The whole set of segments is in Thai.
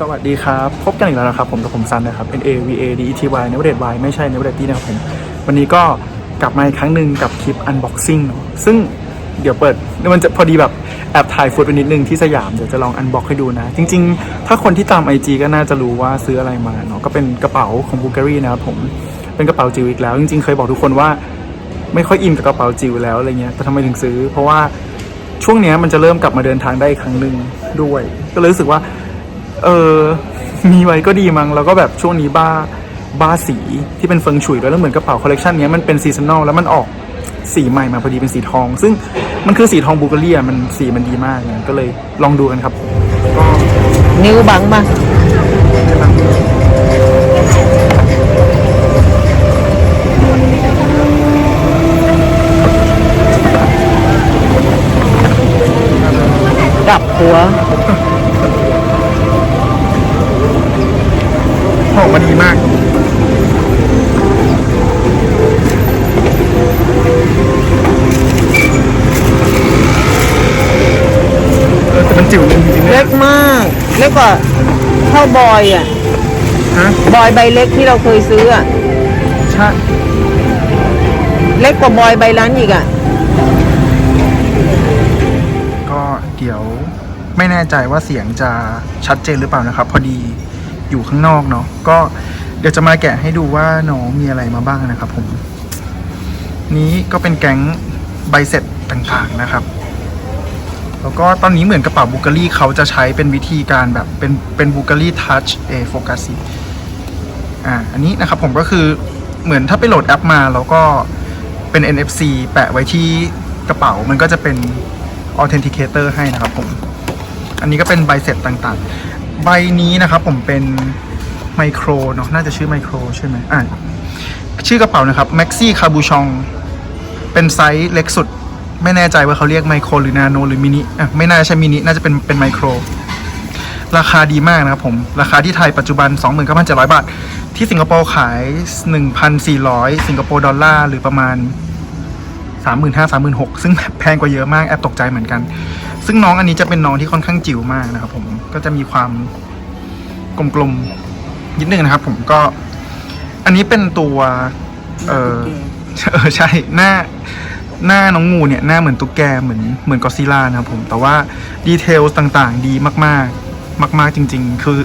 สวัสดีครับ พบกันอีกแล้วนะครับผมกับผมซันนะครับ N A V A D E T Y เนเวเดต Y ไม่ใช่เนเวเดตตี้นะครับผมวันนี้ก็กลับมาอีกครั้งหนึ่งกับคลิป unboxing เนอะซึ่งเดี๋ยวเปิดมันจะพอดีแบบแอบถ่ายฟุตไปนิดนึงที่สยามเดี๋ยวจะลอง unbox ให้ดูนะ จริง ๆ ถ้าคนที่ตาม IG ก็น่าจะรู้ว่าซื้ออะไรมาเนาะก็เป็นกระเป๋าของบูการีนะครับผมเป็นกระเป๋าจิ๋วอีกแล้ว จริง ๆ เคยบอกทุกคนว่า ไม่ค่อยอินกับกระเป๋าจิ๋วแล้วอะไรเงี้ยแต่ทำไมถึงซื้อ เพราะว่าช่วงเนี้ยมันจะเริ่มกลับมาเดินทางได้อีกครั้งหนึ่งด้วย ก็เลยรู้สึกว่า เออ มีไว้ก็ดีมั้งแล้วก็แบบช่วงนี้บ้าบ้าสีที่เป็นเฟิงฉุยด้วยแล้วเหมือนกระเป๋าคอลเลกชันเนี้ยมันเป็นซีซันอลแล้วมันออกสีใหม่มาพอดีเป็นสีทอง ซึ่งมันคือสีทองบูเกอรี่อะมันสีมันดีมากนี่ยก็เลยลองดูกันครับก็นิ้วบังมาดับหัว ล็กกว่าเท่าบอยอะฮะบอยใบเล็กที่เราเคยซื้ออะใช่เล็กกว่าบอยใบร้านอีกอะก็เดี๋ยวไม่แน่ใจว่าเสียงจะชัดเจนหรือเปล่านะครับ พอดีอยู่ข้างนอกเนาะก็เดี๋ยวจะมาแกะให้ดูว่าน้องมีอะไรมาบ้างนะครับผม นี้ก็เป็นแก๊งใบเสร็จต่างๆนะครับ แล้วก็ตอนนี้เหมือนกระเป๋าบูการี่เขาจะใช้เป็นวิธีการแบบเป็นเป็นบูการี่ทัชเอโฟกัสอ่าอันนี้นะครับผมก็คือเหมือนถ้าไปโหลดแอปมาแล้วก็เป็น NFC แปะไว้ที่กระเป๋ามันก็จะเป็น Authenticator ให้นะครับผม อันนี้ก็เป็นใบเสร็จต่างๆ ใบนี้นะครับผมเป็นไมโครเนาะน่าจะชื่อไมโครใช่ไหมอ่าชื่อกระเป๋านะครับ Maxi c a b u c h o n เป็นไซส์เล็กสุด ไม่แน่ใจว่าเขาเรียกไมโครหรือนาโนหรือมินิอะไม่น่าจะใช่มินิน่าจะเป็นเป็นไมโคร ราคาดีมากนะครับผม ราคาที่ไทยปัจจุบัน 29,700 บาท ที่สิงคโปร์ขาย 1,400 สิงคโปร์ดอลลาร์หรือประมาณ 35,000 36,000 ซึ่งแบบแพงกว่าเยอะมากแอบตกใจเหมือนกัน ซึ่งน้องอันนี้จะเป็นน้องที่ค่อนข้างจิ๋วมากนะครับผมก็จะมีความกลมๆนิดนึงนะครับ ผมก็ อันนี้เป็นตัว เออเออใช่หน้า หน้าน้องงูเนี่ยหน้าเหมือนตุ๊กแกเหมือนเหมือนกอซิล่านะครับผมแต่ว่าดีเทลต่างๆ ดีมากๆ มาก ๆจริง ๆ คือ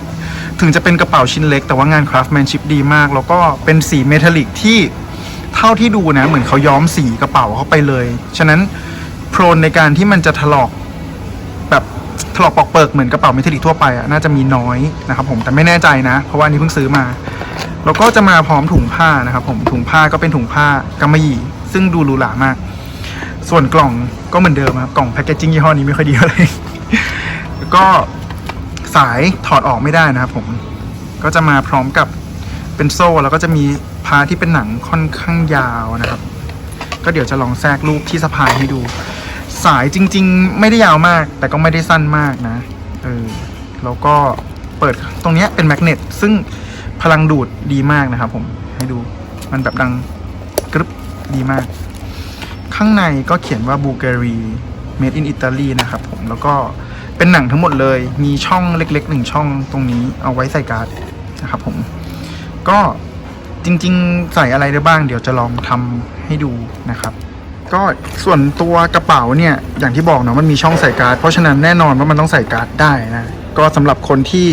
ถึงจะเป็นกระเป๋าชิ้นเล็ก แต่ว่างานคราฟต์แมนชิพดีมาก แล้วก็เป็นสีเมทัลลิกที่เท่าที่ดูนะเหมือนเขาย้อมสีกระเป๋าเข้าไปเลย ฉะนั้นโพรนในการที่มันจะถลอกแบบถลอกปอกเปิกเหมือนกระเป๋าเมทัลลิกทั่วไปอะน่าจะมีน้อยนะครับผมแต่ไม่แน่ใจนะ เพราะว่านนี้เพิ่งซื้อมาแล้วก็จะมาพร้อมถุงผ้านะครับผมถุงผ้าก็เป็นถุงผ้ากำมะหยี่ซึ่งดูหรูหรามาก ส่วนกล่องก็เหมือนเดิมครับกล่องแพคเกจจิ้งยี่ห้อนี้ไม่ค่อยดีเลยแล้วก็สายถอดออกไม่ได้นะครับผมก็จะมาพร้อมกับเป็นโซ่แล้วก็จะมีพาร์ที่เป็นหนังค่อนข้างยาวนะครับ ก็เดี๋ยวจะลองแทรกรูปที่สะพายให้ดู สายจริง ๆ ไม่ได้ยาวมาก แต่ก็ไม่ได้สั้นมากนะเออแล้วก็เปิดตรงนี้เป็นแมกเนตซึ่งพลังดูดดีมากนะครับผมให้ดูมันแบบดังกรึบดีมาก ข้างในก็เขียนว่าบูเก r ี made in Italy นะครับผมแล้วก็เป็นหนังทั้งหมดเลย มีช่องเล็กๆหนึ่งช่องตรงนี้เอาไว้ใส่การ์ดนะครับผม ก็จริงๆ ใส่อะไรได้บ้าง เดี๋ยวจะลองทำให้ดูนะครับก็ส่วนตัวกระเป๋าเนี่ยอย่างที่บอกเนาะมันมีช่องใส่การ์ดเพราะฉะนั้นแน่นอนว่ามันต้องใส่การ์ดได้นะ ก็สำหรับคนที่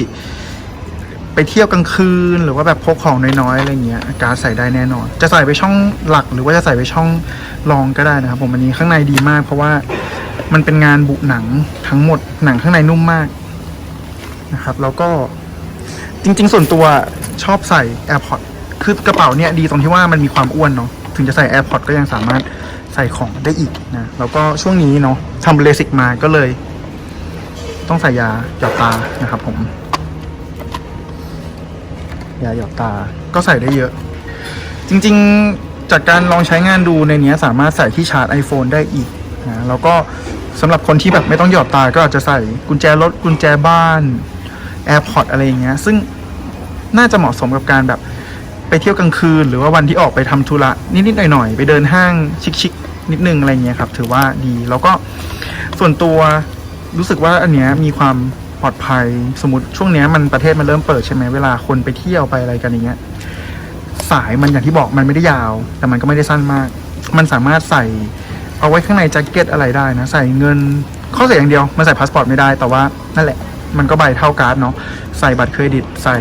ไปเที่ยวกลางคืน หรือว่าแบบพกของน้อยๆอะไรเงี้ยการ์ดใส่ได้แน่นอน จะใส่ไปช่องหลักหรือว่าจะใส่ไปช่องรองก็ได้นะครับผมอันนี้ข้างในดีมาก เพราะว่ามันเป็นงานบุหนังทั้งหมดหนังข้างในนุ่มมากนะครับ แล้วก็จริง ๆ ส่วนตัวชอบใส่ AirPod คือกระเป๋าเนี่ยดีตรงที่ว่ามันมีความอ้วนเนาะถึงจะใส่ AirPod ก็ยังสามารถใส่ของได้อีกนะแล้วก็ช่วงนี้เนาะทำเลสิกมาก็เลย ต้องใส่ยาหยอดตานะครับผม ยาหยอดตาก็ใส่ได้เยอะ จริงๆจากการลองใช้งานดูในเนี้ยสามารถใส่ที่ชาร์จ iPhone ได้อีกนะแล้วก็สำหรับคนที่แบบไม่ต้องหยอดตาก็อาจจะใส่กุญแจรถกุญแจบ้าน AirPod อะไรอย่างเงี้ย ซึ่งน่าจะเหมาะสมกับการแบบไปเที่ยวกลางคืน หรือว่าวันที่ออกไปทำธุระนิดๆหน่อยๆ ไปเดินห้างชิคๆนิดนึงอะไรเงี้ยครับ ถือว่าดีแล้วก็ส่วนตัวรู้สึกว่าอันเนี้ยมีความ ปลอดภัย สมมติช่วงนี้มันประเทศมันเริ่มเปิดใช่ไหมเวลาคนไปเที่ยวไปอะไรกันอย่างเงี้ยสายมันอย่างที่บอกมันไม่ได้ยาว แต่มันก็ไม่ได้สั้นมาก มันสามารถใส่เอาไว้ข้างในแจ็คเก็ตอะไรได้นะ ใส่เงินข้อเสียอย่างเดียวมันใส่พาสปอร์ตไม่ได้แต่ว่านั่นแหละ มันก็ใบเท่าการ์ดเนาะใส่บัตรเครดิตใส่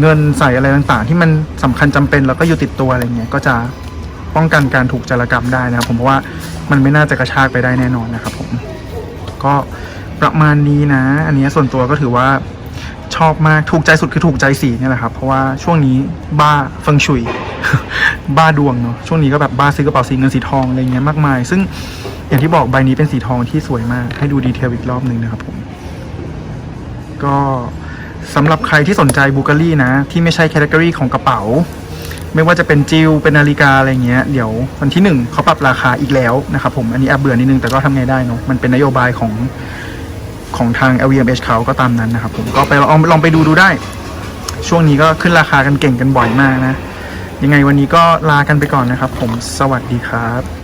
เงินใส่อะไรต่างๆ ที่มันสำคัญจำเป็นแล้วก็อยู่ติดตัวอะไรเงี้ยก็จะป้องกันการถูกจารกรรมได้นะครับผมเพราะว่ามันไม่น่าจะกระชากไปได้แน่นอนนะครับผมก็ ประมาณนี้นะ อันนี้ส่วนตัวก็ถือว่าชอบมากถูกใจสุดคือถูกใจสีเนี่ยแหละครับ เพราะว่าช่วงนี้บ้าเฟิงชุย บ้าดวงเนาะช่วงนี้ก็แบบบ้าซื้อกระเป๋าสีเงินสีทองอะไรเงี้ยมากมาย ซึ่งอย่างที่บอกใบนี้เป็นสีทองที่สวยมาก ให้ดูดีเทลอีกรอบหนึ่งนะครับผม ก็สำหรับใครที่สนใจบูการี่นะ ที่ไม่ใช่แคตตากรีของกระเป๋า ไม่ว่าจะเป็นจิวเป็นนาฬิกาอะไรเงี้ยเดี๋ยววันที่หนึ่งเขาปรับราคาอีกแล้วนะครับผมอันนี้แอบเบื่อนิดนึงแต่ก็ทำไงได้เนาะมันเป็นนโยบายของ ของทาง LVMH เขาก็ตามนั้นนะครับผมก็ไปลองลองไปดูดูได้ ช่วงนี้ก็ขึ้นราคากันเก่งกันบ่อยมากนะ ยังไงวันนี้ก็ลากันไปก่อนนะครับ ผมสวัสดีครับ